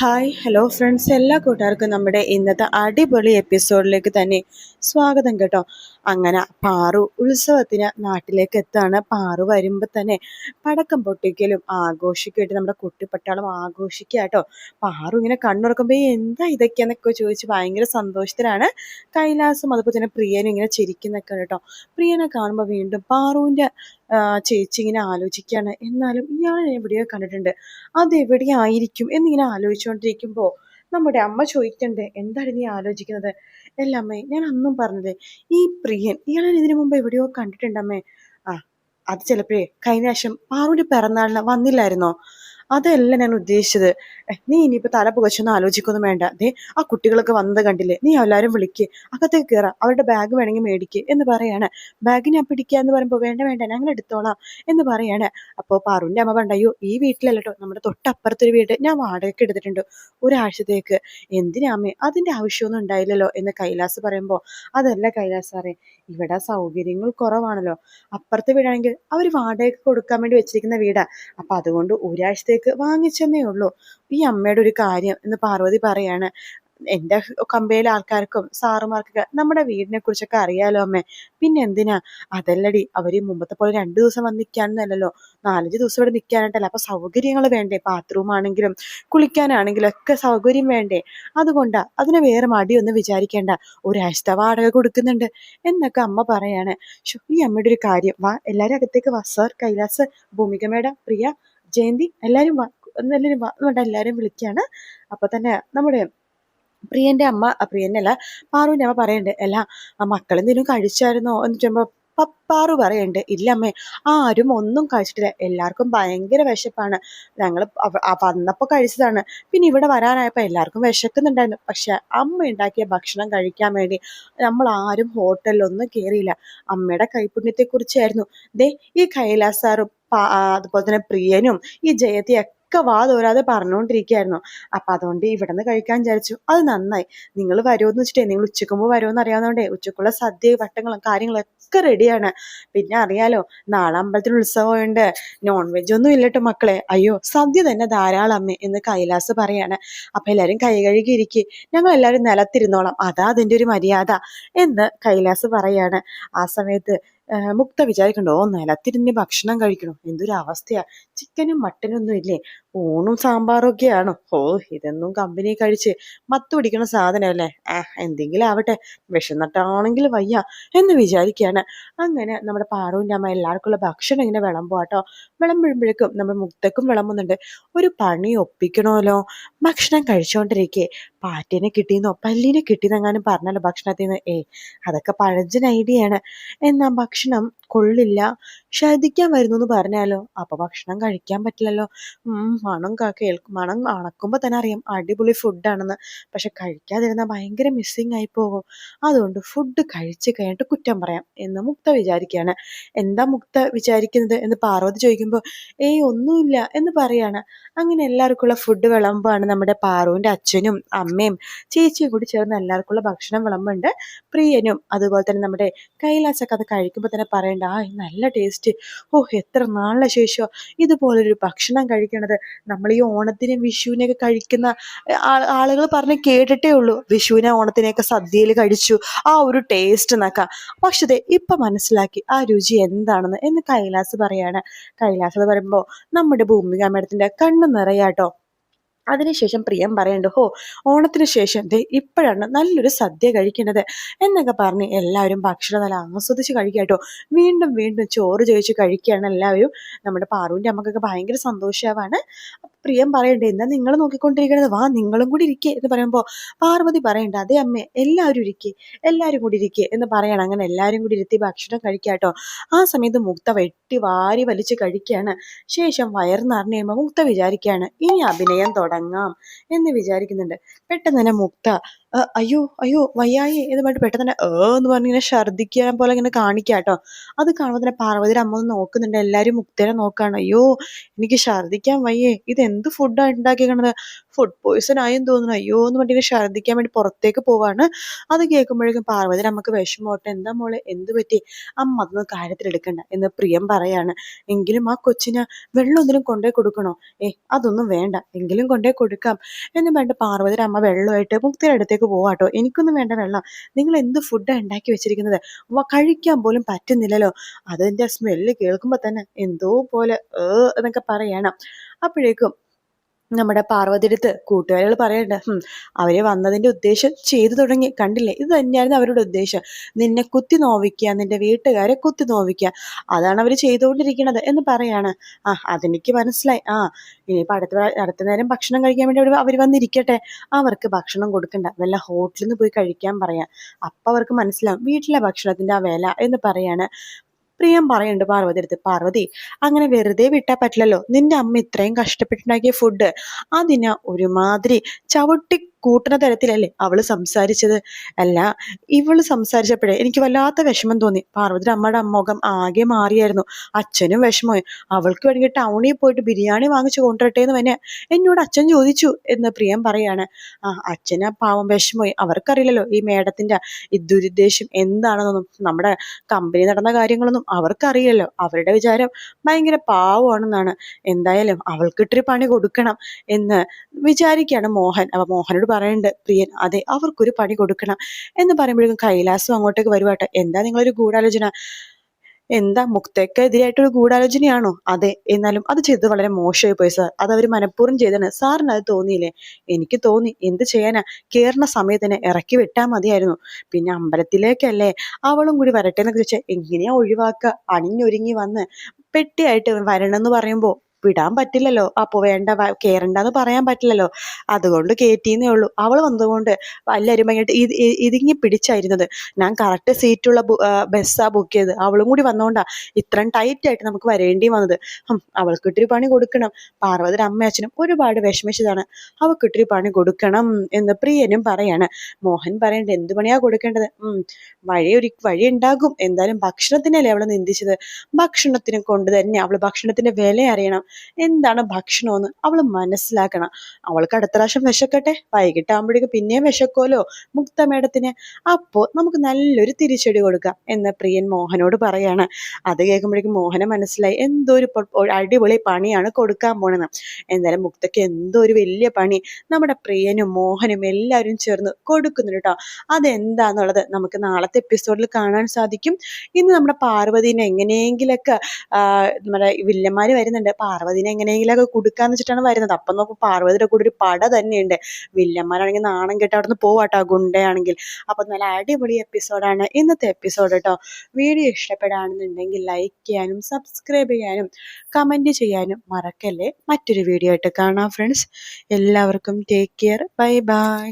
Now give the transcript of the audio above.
Hi hello friends എല്ലാ കൂട്ടുകാർക്കും നമ്മുടെ ഇന്നത്തെ അടിപൊളി എപ്പിസോഡിലേക്ക് തന്നെ സ്വാഗതം കേട്ടോ. അങ്ങനെ പാറു ഉത്സവത്തിന് നാട്ടിലേക്ക് എത്താണ് പാറു വരുമ്പോൾ തന്നെ പടക്കം പൊട്ടിക്കലും ആഘോഷിക്കുമായിട്ട് നമ്മുടെ കുട്ടിപ്പട്ടാളം ആഘോഷിക്കുക കേട്ടോ. പാറു ഇങ്ങനെ കണ്ണുറക്കുമ്പോൾ എന്താ ഇതൊക്കെയാണെന്നൊക്കെ ചോദിച്ച് ഭയങ്കര സന്തോഷത്തിലാണ്. കൈലാസും അതുപോലെ തന്നെ പ്രിയനും ഇങ്ങനെ ചിരിക്കുന്നൊക്കെ കേട്ടോ. പ്രിയനെ കാണുമ്പോൾ വീണ്ടും പാറുവിന്റെ ചേച്ചി ഇങ്ങനെ ആലോചിക്കുകയാണ്. എന്നാലും ഇയാളെ എവിടെയോ കണ്ടിട്ടുണ്ട്. അതെവിടെയായിരിക്കും എന്നിങ്ങനെ ആലോചിച്ചുകൊണ്ടിരിക്കുമ്പോൾ നമ്മുടെ അമ്മ ചോദിക്കണ്ടേ എന്താണ് നീ ആലോചിക്കുന്നത്? അമ്മേ ഞാൻ അന്നും പറഞ്ഞത് ഈ പ്രിയൻ ഇയാളെ ഇതിനു മുമ്പ് എവിടെയോ കണ്ടിട്ടുണ്ട് അമ്മേ ആ അത് ചിലപ്പോഴേ കഴിഞ്ഞ പ്രാവശ്യം പാറുവിന്റെ പിറന്നാളിന് വന്നില്ലായിരുന്നോ? അതല്ല ഞാൻ ഉദ്ദേശിച്ചത്. നീ ഇനിയിപ്പോൾ തല പുകച്ചൊന്നും ആലോചിക്കൊന്നും വേണ്ട. ദേ ആ കുട്ടികളൊക്കെ വന്നത് കണ്ടില്ലേ? നീ എല്ലാവരും വിളിക്ക്. അകത്തേക്ക് കയറാം അവരുടെ ബാഗ് വേണമെങ്കിൽ മേടിക്ക് എന്ന് പറയാണ്. ബാഗ് ഞാൻ പിടിക്കുക എന്ന് പറയുമ്പോൾ വേണ്ട വേണ്ട ഞങ്ങൾ എടുത്തോളാം എന്ന് പറയാണ്. അപ്പോൾ പാറുവിന്റെ അമ്മ പണ്ടയ്യോ ഈ വീട്ടിലല്ല നമ്മുടെ തൊട്ടപ്പുറത്തൊരു വീട് ഞാൻ വാടകയ്ക്ക് എടുത്തിട്ടുണ്ട്. ഒരാഴ്ചത്തേക്ക്. എന്തിനാ അമ്മേ? അതിന്റെ ആവശ്യമൊന്നും ഉണ്ടായില്ലല്ലോ? എന്ന് കൈലാസ് പറയുമ്പോൾ അതല്ല കൈലാസ് സാറേ ഇവിടെ സൗകര്യങ്ങൾ കുറവാണല്ലോ. അപ്പുറത്തെ വീടാണെങ്കിൽ അവർ വാടകയ്ക്ക് കൊടുക്കാൻ വേണ്ടി വെച്ചിരിക്കുന്ന വീടാ. അപ്പം അതുകൊണ്ട് ഒരാഴ്ചത്തേക്ക് വാങ്ങിച്ചെന്നേ ഉള്ളൂ. ഈ അമ്മയുടെ ഒരു കാര്യം എന്ന് പാർവതി പറയാണ്. എന്റെ കമ്പയിലെ ആൾക്കാർക്കും സാറുമാർക്കൊക്കെ നമ്മുടെ വീടിനെ കുറിച്ചൊക്കെ അറിയാലോ അമ്മേ. പിന്നെ എന്തിനാ? അതല്ലടി അവർ മുമ്പത്തെ പോലെ രണ്ട് ദിവസം വന്ന് നിൽക്കാനൊന്നല്ലല്ലോ നാലഞ്ച് ദിവസം ഇവിടെ നിൽക്കാനായിട്ടല്ല. അപ്പം സൗകര്യങ്ങൾ വേണ്ടേ? ബാത്റൂം ആണെങ്കിലും കുളിക്കാനാണെങ്കിലും ഒക്കെ സൗകര്യം വേണ്ടേ? അതുകൊണ്ടാ അതിന് വേറെ മടിയൊന്നും വിചാരിക്കേണ്ട. ഒരാഴ്ച വാടക കൊടുക്കുന്നുണ്ട് എന്നൊക്കെ അമ്മ പറയാണ്. ഈ അമ്മയുടെ ഒരു കാര്യം. വാ എല്ലാവരും അകത്തേക്ക് വാ. സർ കൈലാസ് ഭൂമിക മേഡം പ്രിയ ജയന്തി എല്ലാവരും വാ എല്ലാവരും വാ എന്നുകൊണ്ട് എല്ലാവരും വിളിക്കുകയാണ് അപ്പോൾ തന്നെ നമ്മുടെ പ്രിയന്റെ അമ്മ പ്രിയനല്ല പാറുവിന്റെ അമ്മ പറയണ്ട് അല്ല ആ മക്കളെന്തെങ്കിലും കഴിച്ചായിരുന്നോ? എന്ന് ചോദിക്കുമ്പോൾ പപ്പാറു പറയണ്ട് ഇല്ല അമ്മേ ആരും ഒന്നും കഴിച്ചിട്ടില്ല. എല്ലാവർക്കും ഭയങ്കര വിശപ്പാണ്. ഞങ്ങൾ വന്നപ്പോൾ കഴിച്ചതാണ്. പിന്നെ ഇവിടെ വരാനായപ്പോൾ എല്ലാവർക്കും വിശക്കുന്നുണ്ടായിരുന്നു. പക്ഷെ അമ്മ ഉണ്ടാക്കിയ ഭക്ഷണം കഴിക്കാൻ വേണ്ടി നമ്മൾ ആരും ഹോട്ടലിലൊന്നും കയറിയില്ല അമ്മയുടെ കൈപുണ്യത്തെക്കുറിച്ചായിരുന്നു ദേ ഈ കൈലാസ് സാറും പാ- ആ, അതുപോലെ തന്നെ പ്രിയനും ഈ ജയതിയൊക്കെ വാ തോരാതെ പറഞ്ഞുകൊണ്ടിരിക്കുകയായിരുന്നു അപ്പം അതുകൊണ്ട് ഇവിടെ നിന്ന് കഴിക്കാൻ വിചാരിച്ചു. അത് നന്നായി. നിങ്ങൾ വരുമെന്ന് വെച്ചിട്ടേ നിങ്ങൾ ഉച്ചക്കുമ്പ് വരുമെന്ന് അറിയാവുന്നതുകൊണ്ടേ ഉച്ചക്കുള്ള സദ്യ വട്ടങ്ങളും കാര്യങ്ങളൊക്കെ റെഡിയാണ് പിന്നെ അറിയാലോ നാളെ അമ്പലത്തിൽ ഉത്സവമുണ്ട്. നോൺ വെജ് ഒന്നും ഇല്ലട്ടോ മക്കളെ. അയ്യോ സദ്യ തന്നെ ധാരാളം അമ്മേ എന്ന് കൈലാസ് പറയാണ്. അപ്പം എല്ലാവരും കൈ കഴുകി ഇരിക്കി. ഞങ്ങൾ എല്ലാവരും നിലത്തിരുന്നോളാം. അതാ അതിന്റെ ഒരു മര്യാദ എന്ന് കൈലാസ് പറയാണ്. ആ സമയത്ത് മുക്ത വിചാരിക്കണ്ടോ. നിലത്തിരുന്ന് ഭക്ഷണം കഴിക്കണം. എന്തൊരു അവസ്ഥയാ ചിക്കനും മട്ടനും ഒന്നും ഇല്ലേ? ഊണും സാമ്പാറും ഒക്കെയാണോ. ഓ ഇതെന്നും കമ്പനി കഴിച്ച് മത്ത് പിടിക്കണ സാധനമല്ലേ? ആ എന്തെങ്കിലും ആവട്ടെ. വിഷന്നിട്ടാണെങ്കിൽ വയ്യ എന്ന് വിചാരിക്കുകയാണ് അങ്ങനെ നമ്മുടെ പാറുവിന്റെ അമ്മ എല്ലാവർക്കുള്ള ഭക്ഷണം ഇങ്ങനെ വിളമ്പുവാട്ടോ വിളമ്പുമ്പോഴേക്കും നമ്മുടെ മുക്തക്കും വിളമ്പുന്നുണ്ട്. ഒരു പണി ഒപ്പിക്കണമല്ലോ. ഭക്ഷണം കഴിച്ചുകൊണ്ടിരിക്കെ പാറ്റിനെ കിട്ടിയെന്നോ പല്ലിനെ കിട്ടിയെന്നെങ്ങാനും പറഞ്ഞല്ലോ ഭക്ഷണത്തിൽ നിന്ന് ഏ അതൊക്കെ പഴഞ്ചൻ ഐഡിയയാണ് എന്നാ ഭക്ഷണം കൊള്ളില്ല. ഛർദിക്കാൻ വരുന്നു എന്ന് പറഞ്ഞാലോ? അപ്പൊ ഭക്ഷണം കഴിക്കാൻ പറ്റില്ലല്ലോ. മണം കേൾക്കും മണം അണക്കുമ്പോൾ തന്നെ അറിയാം അടിപൊളി ഫുഡാണെന്ന് പക്ഷെ കഴിക്കാതിരുന്നാൽ ഭയങ്കര മിസ്സിങ് ആയി പോകും. അതുകൊണ്ട് ഫുഡ് കഴിച്ച് കഴിഞ്ഞിട്ട് കുറ്റം പറയാം എന്ന് മുക്ത വിചാരിക്കുകയാണ്. എന്താ മുക്ത വിചാരിക്കുന്നത് എന്ന് പാർവതി ചോദിക്കുമ്പോൾ ഏയ് ഒന്നുമില്ല എന്ന് പറയാണ്. അങ്ങനെ എല്ലാവർക്കുള്ള ഫുഡ് വിളമ്പാണ് നമ്മുടെ പാറുവിന്റെ അച്ഛനും അമ്മയും. ചേച്ചിയും കൂടി ചേർന്ന് എല്ലാവർക്കുള്ള ഭക്ഷണം വിളമ്പുണ്ട് പ്രിയനും. അതുപോലെ തന്നെ നമ്മുടെ കൈലാസൊക്കെ അത് കഴിക്കുമ്പോൾ തന്നെ പറയേണ്ട ആ നല്ല ടേസ്റ്റ് ഓ എത്ര നാളിന് ശേഷം? ഇതുപോലൊരു ഭക്ഷണം കഴിക്കണത് നമ്മൾ ഈ ഓണത്തിന് വിഷുവിനെയൊക്കെ കഴിക്കുന്ന ആളുകൾ പറഞ്ഞ് കേട്ടിട്ടേ ഉള്ളൂ. വിഷുവിനെ ഓണത്തിനെയൊക്കെ സദ്യയിൽ കഴിച്ചു. ആ ഒരു ടേസ്റ്റ് എന്നൊക്കെ. പക്ഷേ ഇപ്പം മനസ്സിലാക്കി ആ രുചി എന്താണെന്ന് എന്ന് കൈലാസ് പറയാണ്. കൈലാസ് പറയുമ്പോൾ നമ്മുടെ ഭൂമിക മേഡത്തിന്റെ കണ്ണ് നിറയാട്ടോ. അതിനുശേഷം പ്രിയം പറയണ്ട ഹോ ഓണത്തിന് ശേഷം ദേ ഇപ്പോഴാണ് നല്ലൊരു സദ്യ കഴിക്കുന്നത് എന്നൊക്കെ പറഞ്ഞ് എല്ലാവരും ഭക്ഷണം നല്ല ആസ്വദിച്ച് കഴിക്കാട്ടോ കേട്ടോ. വീണ്ടും വീണ്ടും ചോറ് ചോദിച്ച് കഴിക്കുകയാണ് എല്ലാവരും. നമ്മുടെ പാറുവിന്റെ അമ്മക്കൊക്കെ ഭയങ്കര സന്തോഷമാവാണ് അപ്പൊ പ്രിയം പറയണ്ടേ എന്നാ നിങ്ങൾ നോക്കിക്കൊണ്ടിരിക്കുന്നത് വാ നിങ്ങളും കൂടി ഇരിക്കേ എന്ന് പറയുമ്പോൾ പാർവതി പറയണ്ട അതേ അമ്മേ എല്ലാവരും ഇരിക്കേ എല്ലാവരും കൂടി ഇരിക്കേ എന്ന് പറയണം. അങ്ങനെ എല്ലാവരും കൂടി ഇരുത്തി ഭക്ഷണം കഴിക്കാട്ടോ ആ സമയത്ത് മുക്ത വെട്ടി വാരി വലിച്ച് കഴിക്കുകയാണ്. ശേഷം വയർ നിറഞ്ഞു മുക്ത വിചാരിക്കുകയാണ് ഇനി അഭിനയം തുടങ്ങാം എന്ന് വിചാരിക്കുന്നുണ്ട്. പെട്ടെന്ന് തന്നെ മുക്ത അയ്യോ അയ്യോ വയ്യായി എന്ന് പറഞ്ഞിട്ട് പെട്ടെന്ന് തന്നെ ഏ എന്ന് പറഞ്ഞ് ഇങ്ങനെ ഛർദ്ദിക്കാൻ പോലെ ഇങ്ങനെ കാണിക്കുക കേട്ടോ അത് കാണുമ്പോൾ തന്നെ പാർവതിയുടെ അമ്മ നോക്കുന്നുണ്ട്. എല്ലാവരും മുക്തനെ നോക്കുകയാണ് അയ്യോ എനിക്ക് ഛർദ്ദിക്കാൻ വയ്യേ ഇത് എന്ത് ഫുഡാണ് ഉണ്ടാക്കിയേക്കണത്? ഫുഡ് പോയ്സൺ ആയെന്ന് തോന്നുന്നു. അയ്യോ എന്ന് പറഞ്ഞിട്ട് ഛർദ്ദിക്കാൻ വേണ്ടി പുറത്തേക്ക് പോവാണ്. അത് കേൾക്കുമ്പോഴേക്കും പാർവതി നമുക്ക് വിഷമോട്ടെ എന്താ മോളെ എന്ത് പറ്റി? അമ്മ അതൊന്നും കാര്യത്തിലെടുക്കണ്ട എന്ന് പ്രിയം പറയാണ്. എങ്കിലും ആ കൊച്ചിന് വെള്ളം ഒന്നിനും കൊണ്ടേ കൊടുക്കണോ? ഏ അതൊന്നും വേണ്ട. എങ്കിലും കൊണ്ടേ കൊടുക്കാം. എന്ന് വേണ്ട പാർവതി അമ്മ വെള്ളമായിട്ട് മുക്തിയുടെ അടുത്തേക്ക് പോവാട്ടോ എനിക്കൊന്നും വേണ്ട വെള്ളം. നിങ്ങൾ എന്ത് ഫുഡാണ് ഉണ്ടാക്കി വെച്ചിരിക്കുന്നത്? കഴിക്കാൻ പോലും പറ്റുന്നില്ലല്ലോ. അതിന്റെ സ്മെല്ല് കേൾക്കുമ്പോൾ തന്നെ എന്തോ പോലെ എന്നൊക്കെ പറയണം. അപ്പോഴേക്കും നമ്മുടെ പാർവതിയുടെ കൂട്ടുകാരികൾ പറയണ്ട "ഹും, അവർ വന്നതിന്റെ ഉദ്ദേശം ചെയ്തു തുടങ്ങി. കണ്ടില്ലേ? ഇത് തന്നെയായിരുന്നു അവരുടെ ഉദ്ദേശം. നിന്നെ കുത്തി നോവിക്കുക നിന്റെ വീട്ടുകാരെ കുത്തി നോവിക്കുക. അതാണ് അവർ ചെയ്തുകൊണ്ടിരിക്കുന്നത്. എന്ന് പറയാണ്. ആ അതെനിക്ക് മനസ്സിലായി. ആ ഇനിയിപ്പോൾ അടുത്ത അടുത്ത നേരം ഭക്ഷണം കഴിക്കാൻ വേണ്ടി അവർ വന്നിരിക്കട്ടെ. അവർക്ക് ഭക്ഷണം കൊടുക്കണ്ട. വല്ല ഹോട്ടലിൽ നിന്ന് പോയി കഴിക്കാൻ പറയാം. അപ്പം അവർക്ക് മനസ്സിലാവും. വീട്ടിലെ ഭക്ഷണത്തിന്റെ ആ വില എന്ന് പറയാണ്. പ്രിയം പറയുന്നുണ്ട് പാർവതി അടുത്ത് പാർവതി അങ്ങനെ വെറുതെ വിട്ടാൽ പറ്റില്ലല്ലോ. നിന്റെ അമ്മ ഇത്രയും കഷ്ടപ്പെട്ടുണ്ടാക്കിയ ഫുഡ് അതിന് ഒരുമാതിരി ചവിട്ടി കൂട്ടുന്ന തരത്തിലല്ലേ അവൾ സംസാരിച്ചത്? അല്ല ഇവൾ സംസാരിച്ചപ്പോഴേ എനിക്ക് വല്ലാത്ത വിഷമം തോന്നി. പാർവതിയുടെ അമ്മയുടെ മുഖം ആകെ മാറിയായിരുന്നു. അച്ഛനും വിഷമമായി. അവൾക്ക് വേണമെങ്കിൽ ടൗണിൽ പോയിട്ട് ബിരിയാണി വാങ്ങിച്ചു കൊണ്ടുവരട്ടെ എന്ന് തന്നെ എന്നോട് അച്ഛൻ ചോദിച്ചു എന്ന് പ്രിയം പറയാണ്. ആ അച്ഛന് പാവം വിഷമമായി. അവർക്കറിയില്ലല്ലോ ഈ മേഡത്തിന്റെ ഈ ദുരുദ്ദേശം എന്താണെന്നൊന്നും. നമ്മുടെ കമ്പനി നടന്ന കാര്യങ്ങളൊന്നും അവർക്കറിയില്ലല്ലോ. അവരുടെ വിചാരം ഭയങ്കര പാവമാണെന്നാണ്. എന്തായാലും അവൾക്ക് അവൾക്കിട്ടൊരു പണി കൊടുക്കണം എന്ന് വിചാരിക്കുകയാണ് മോഹൻ. അപ്പൊ മോഹനോട് പറയുന്നുണ്ട് പ്രിയൻ അതെ അവർക്കൊരു പണി കൊടുക്കണം. എന്ന് പറയുമ്പോഴേക്കും കൈലാസം അങ്ങോട്ടേക്ക് വരുവാട്ടെ. എന്താ നിങ്ങളൊരു ഗൂഢാലോചന? എന്താ മുക്തയ്ക്ക് എതിരായിട്ടൊരു ഗൂഢാലോചനയാണോ? അതെ എന്നാലും അത് ചെയ്തത് വളരെ മോശമായി പോയി സാർ അത് അവർ മനഃപൂർവം ചെയ്തതാണ്. സാറിന് അത് തോന്നിയില്ലേ? എനിക്ക് തോന്നി. എന്ത് ചെയ്യാനാ? കേറുന്ന സമയത്തിന് ഇറക്കി വിട്ടാൽ മതിയായിരുന്നു. പിന്നെ അമ്പലത്തിലേക്കല്ലേ അവളും കൂടി വരട്ടെ എന്നൊക്കെ ചോദിച്ചാൽ എങ്ങനെയാ ഒഴിവാക്കുക അണിഞ്ഞൊരുങ്ങി വന്ന് പെട്ടിയായിട്ട് വരണമെന്ന് പറയുമ്പോൾ വിടാൻ പറ്റില്ലല്ലോ. അപ്പൊ വേണ്ട കയറണ്ടെന്ന് പറയാൻ പറ്റില്ലല്ലോ. അതുകൊണ്ട് കയറ്റിയെന്നേ ഉള്ളൂ. അവൾ വന്നതുകൊണ്ട് എല്ലാവരും ഭയങ്കരമായിട്ട് ഇത് ഇതിങ്ങി പിടിച്ചായിരുന്നത്. ഞാൻ കറക്റ്റ് സീറ്റുള്ള ബസ്സാ ബുക്ക് ചെയ്ത്. അവളും കൂടി വന്നോണ്ടാ ഇത്രയും ടൈറ്റ് ആയിട്ട് നമുക്ക് വരേണ്ടി വന്നത്. അവൾക്കിട്ടൊരു പണി കൊടുക്കണം. പാർവതി അമ്മ അച്ഛനും ഒരുപാട് വിഷമിച്ചതാണ്. അവൾക്കിട്ടൊരു പണി കൊടുക്കണം എന്ന് പ്രിയനും പറയാണ്. മോഹൻ പറയേണ്ടത് എന്ത് പണിയാ കൊടുക്കേണ്ടത്? വഴി ഒരു വഴി ഉണ്ടാകും. എന്തായാലും ഭക്ഷണത്തിനല്ലേ അവൾ നിന്ദിച്ചത്. ഭക്ഷണത്തിനെ കൊണ്ട് തന്നെ അവൾ ഭക്ഷണത്തിന്റെ വില അറിയണം. എന്താണ് ഭക്ഷണമെന്ന് അവൾ മനസ്സിലാക്കണം. അവൾക്ക് അടുത്ത പ്രാവശ്യം വിശക്കട്ടെ. വൈകിട്ടാകുമ്പോഴേക്കും പിന്നെയും വിശക്കുമല്ലോ മുക്ത മേഡത്തിന് അപ്പോൾ നമുക്ക് നല്ലൊരു തിരിച്ചടി കൊടുക്കാം എന്ന് പ്രിയൻ മോഹനോട് പറയാണ്. അത് കേൾക്കുമ്പോഴേക്കും മോഹനെ മനസ്സിലായി. എന്തോ ഒരു അടിപൊളി പണിയാണ് കൊടുക്കാൻ പോണെന്ന് എന്തായാലും മുക്തയ്ക്ക് എന്തോ ഒരു വലിയ പണി. നമ്മുടെ പ്രിയനും മോഹനും എല്ലാവരും ചേർന്ന് കൊടുക്കുന്നു കേട്ടോ. അതെന്താന്നുള്ളത് നമുക്ക് നാളത്തെ എപ്പിസോഡിൽ കാണാൻ സാധിക്കും. ഇന്ന് നമ്മുടെ പാർവതിനെ എങ്ങനെയെങ്കിലൊക്കെ നമ്മുടെ വില്ലന്മാര് വരുന്നുണ്ട്. പാർവതിനെ എങ്ങനെയെങ്കിലൊക്കെ കൊടുക്കാന്ന് വെച്ചിട്ടാണ് വരുന്നത്. അപ്പം നോക്കും പാർവതിയുടെ കൂടെ ഒരു പട തന്നെയുണ്ട്. വില്ലന്മാരാണെങ്കിൽ നാണം കെട്ട് അവിടെ നിന്ന് പോവാട്ടോ ഗുണ്ടയാണെങ്കിൽ. അപ്പൊ നല്ല അടിപൊളി എപ്പിസോഡാണ് ഇന്നത്തെ എപ്പിസോഡ് കേട്ടോ വീഡിയോ ഇഷ്ടപ്പെടുകയാണെന്നുണ്ടെങ്കിൽ ലൈക്ക് ചെയ്യാനും സബ്സ്ക്രൈബ് ചെയ്യാനും കമന്റ് ചെയ്യാനും മറക്കല്ലേ. മറ്റൊരു വീഡിയോ ആയിട്ട് കാണാം ഫ്രണ്ട്സ് എല്ലാവർക്കും ടേക്ക് കെയർ ബൈ ബൈ